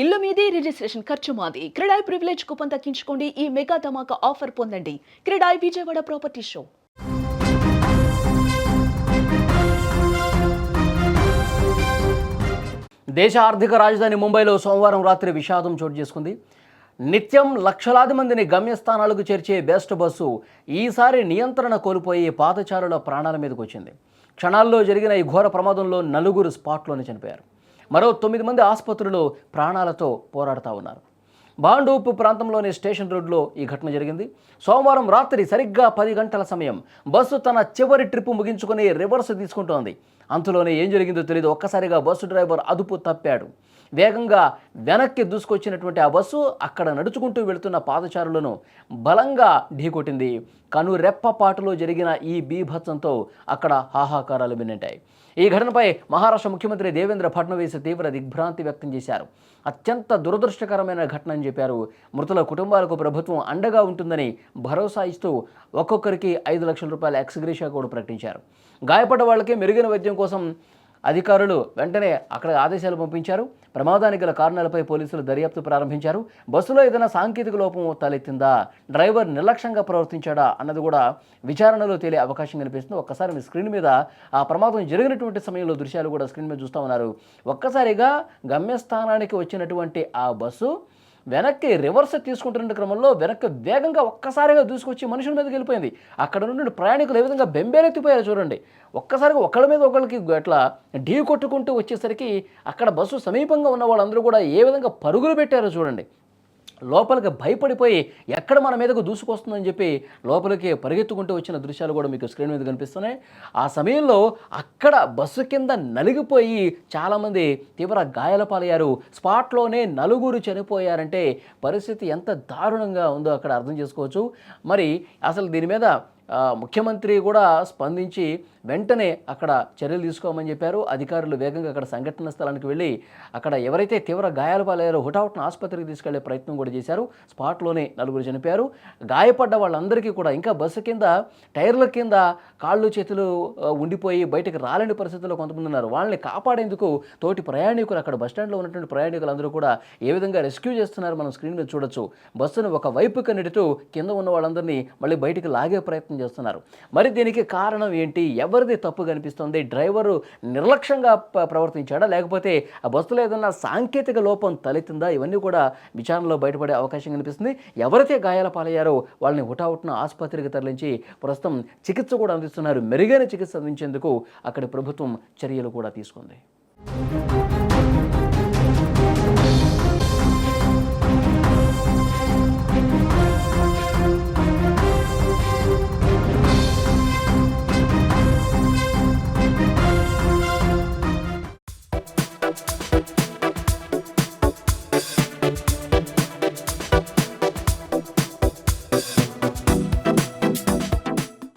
ఇల్లు మీది రిజిస్ట్రేషన్ ఖర్చు మాది. క్రెడాయ్ ప్రివిలేజ్ కూపన్ తగ్గించుకోండి ఈ మెగా ధమాకా ఆఫర్ పొందండి. CREDAI Vijayawada property show. దేశ ఆర్థిక రాజధాని ముంబైలో సోమవారం రాత్రి విషాదం చోటు చేసుకుంది. నిత్యం లక్షలాది మందిని గమ్యస్థానాలకు చేర్చే బెస్ట్ బస్సు ఈసారి నియంత్రణ కోల్పోయి పాదచారుల ప్రాణాల మీదకు వచ్చింది క్షణాల్లో జరిగిన ఈ ఘోర ప్రమాదంలో నలుగురు స్పాట్లోనే చనిపోయారు. మరో తొమ్మిది మంది ఆసుపత్రులు ప్రాణాలతో పోరాడుతూ ఉన్నారు. బాండూపు ప్రాంతంలోని స్టేషన్ రోడ్లో ఈ ఘటన జరిగింది. సోమవారం రాత్రి సరిగ్గా పది గంటల సమయం బస్సు తన చివరి ట్రిప్ ముగించుకుని రివర్స్ తీసుకుంటోంది. అంతలోనే ఏం జరిగిందో తెలియదు ఒక్కసారిగా బస్సు డ్రైవర్ అదుపు తప్పాడు. వేగంగా వెనక్కి దూసుకొచ్చినటువంటి ఆ బస్సు అక్కడ నడుచుకుంటూ వెళుతున్న పాదచారులను బలంగా ఢీకొట్టింది. కను రెప్పపాటులో జరిగిన ఈ బీభత్సంతో అక్కడ హాహాకారాలు వినింటాయి ఈ ఘటనపై మహారాష్ట్ర ముఖ్యమంత్రి దేవేంద్ర ఫడ్నవీస్ తీవ్ర దిగ్భ్రాంతి వ్యక్తం చేశారు. అత్యంత దురదృష్టకరమైన ఘటన అని చెప్పారు. మృతుల కుటుంబాలకు ప్రభుత్వం అండగా ఉంటుందని భరోసా ఇస్తూ ఒక్కొక్కరికి ఐదు లక్షల రూపాయల ఎక్స్గ్రేషియా కూడా ప్రకటించారు. గాయపడ్డ వాళ్ళకి మెరుగైన వైద్యం కోసం అధికారులు వెంటనే అక్కడ ఆదేశాలు పంపించారు. ప్రమాదానికి గల కారణాలపై పోలీసులు దర్యాప్తు ప్రారంభించారు. బస్సులో ఏదైనా సాంకేతిక లోపం తలెత్తిందా? డ్రైవర్ నిర్లక్ష్యంగా ప్రవర్తించాడా? అన్నది కూడా విచారణలో తేలే అవకాశం కనిపిస్తుంది. ఒక్కసారి మీ స్క్రీన్ మీద ఆ ప్రమాదం జరిగినటువంటి సమయంలో దృశ్యాలు కూడా స్క్రీన్ మీద చూస్తూ ఉన్నారు. ఒక్కసారిగా గమ్యస్థానానికి వచ్చినటువంటి ఆ బస్సు వెనక్కి రివర్స్ తీసుకుంటున్న క్రమంలో వెనక్కి వేగంగా ఒక్కసారిగా దూసుకొచ్చి మనుషుల మీదకి వెళ్ళిపోయింది. అక్కడ నుండి ప్రయాణికులు ఏ విధంగా బెంబేలెత్తిపోయారు చూడండి. ఒక్కసారిగా ఒకళ్ళ మీద ఒకళ్ళకి అట్లా ఢీ కొట్టుకుంటూ వచ్చేసరికి అక్కడ బస్సు సమీపంగా ఉన్న వాళ్ళందరూ కూడా ఏ విధంగా పరుగులు పెట్టారో చూడండి. లోపలికి భయపడిపోయి ఎక్కడ మన మీదకు దూసుకొస్తుందని చెప్పి లోపలికి పరిగెత్తుకుంటూ వచ్చిన దృశ్యాలు కూడా మీకు స్క్రీన్ మీద కనిపిస్తున్నాయి. ఆ సమయంలో అక్కడ బస్సు కింద నలిగిపోయి చాలామంది తీవ్ర గాయాల పాలయ్యారు. స్పాట్లోనే నలుగురు చనిపోయారంటే పరిస్థితి ఎంత దారుణంగా ఉందో అక్కడ అర్థం చేసుకోవచ్చు. మరి అసలు దీని మీద ముఖ్యమంత్రి కూడా స్పందించి వెంటనే అక్కడ చర్యలు తీసుకోమని చెప్పారు. అధికారులు వేగంగా అక్కడ సంఘటన స్థలానికి వెళ్ళి అక్కడ ఎవరైతే తీవ్ర గాయాలు పాలయ్యారో హుటాహుటిన ఆసుపత్రికి తీసుకెళ్ళే ప్రయత్నం కూడా చేశారు. స్పాట్లోనే నలుగురు చనిపోయారు. గాయపడ్డ వాళ్ళందరికీ కూడా ఇంకా బస్సు కింద టైర్ల కింద కాళ్ళు చేతులు ఉండిపోయి బయటకు రాలేని పరిస్థితుల్లో కొంతమంది ఉన్నారు. వాళ్ళని కాపాడేందుకు తోటి ప్రయాణికులు అక్కడ బస్ స్టాండ్లో ఉన్నటువంటి ప్రయాణికులందరూ కూడా ఏ విధంగా రెస్క్యూ చేస్తున్నారు మనం స్క్రీన్ మీద చూడొచ్చు. బస్సును ఒక వైపుకి నెడుతూ కింద ఉన్న వాళ్ళందరినీ మళ్ళీ బయటికి లాగే ప్రయత్నం చేస్తున్నారు. మరి దీనికి కారణం ఏంటి? ఎవరిది తప్పు కనిపిస్తుంది? డ్రైవరు నిర్లక్ష్యంగా ప్రవర్తించాడా? లేకపోతే ఆ బస్సులో ఏదన్నా సాంకేతిక లోపం తలెత్తిందా? ఇవన్నీ కూడా విచారణలో బయటపడే అవకాశం కనిపిస్తుంది. ఎవరైతే గాయాల పాలయ్యారో వాళ్ళని హుటాహుటిన ఆసుపత్రికి తరలించి ప్రస్తుతం చికిత్స కూడా అందిస్తున్నారు. మెరుగైన చికిత్స అందించేందుకు అక్కడి ప్రభుత్వం చర్యలు కూడా తీసుకుంది.